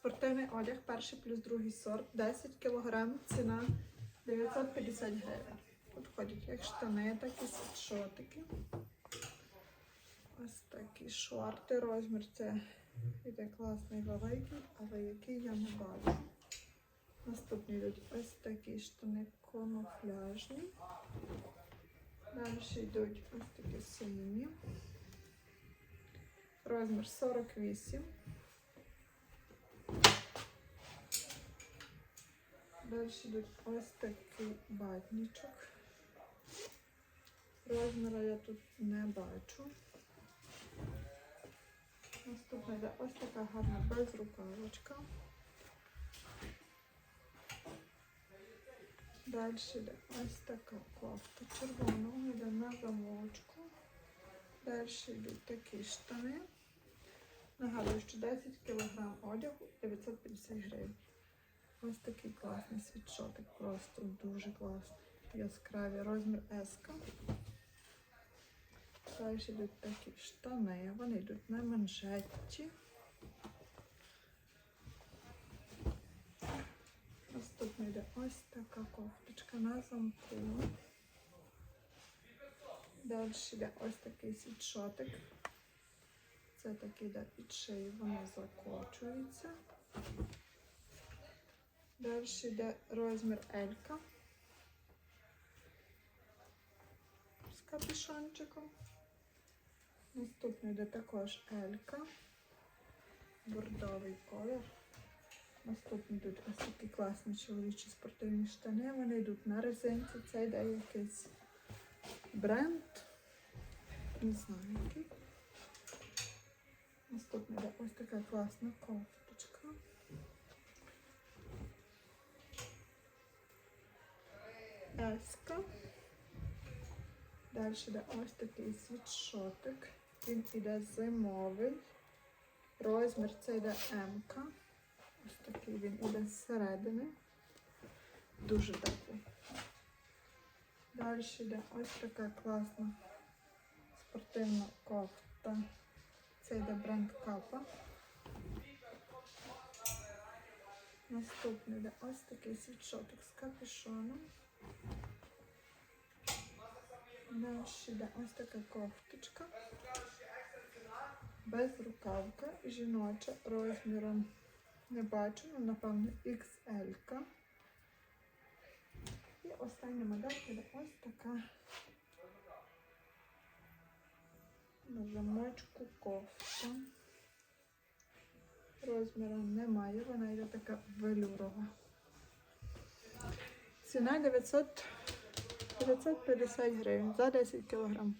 Спортивний одяг, перший плюс другий сорт, 10 кг, ціна 950 гривень. Тут ходять як штани, так і світшотики. Ось такі шорти. Розмір це іде класний великий, але який я не бачу. Наступні йдуть ось такі штани камуфляжні. Далі йдуть ось такі сині. Розмір 48. Далі йдуть ось такий батнічок. Розміра я тут не бачу. Наступна йде ось така гарна безрукавочка. Далі йде ось така кофта червоного, йде на замочку. Далі йдуть такі штани. Нагадую, що 10 кг одягу 950 гривень. Ось такий класний світшотик, просто дуже класний. Яскравий розмір S. Далі йдуть такі штани, вони йдуть на манжеті. Наступно йде ось така кофточка на замку. Далі йде ось такий світшотик. Це такий йде під шию, воно закочується. Далі йде розмір Елька. З капюшончиком. Наступний йде також Елька. Бордовий колір. Наступні йдуть ось такі класні чоловічі спортивні штани. Вони йдуть на резинці. Це йде якийсь бренд. Не знаю який. Наступна йде ось така класна кофточка. Еска. Далі йде ось такий світшотик. Він іде зимовий. Розмір це йде М. -ка. Ось такий він іде зсередини. Дуже теплий. Далі йде ось така класна спортивна кофта. Це йде бренд Капа. Наступний йде ось такий світшотик з капюшоном. Далі йде ось така кофточка. Безрукавка, жіноча розміром не бачу, ну, напевно, XL. -ка. І остання модель буде ось така на замочку кофта. Розміру немає, вона йде така велюрова. Ціна 900, 950 гривень за 10 кілограм.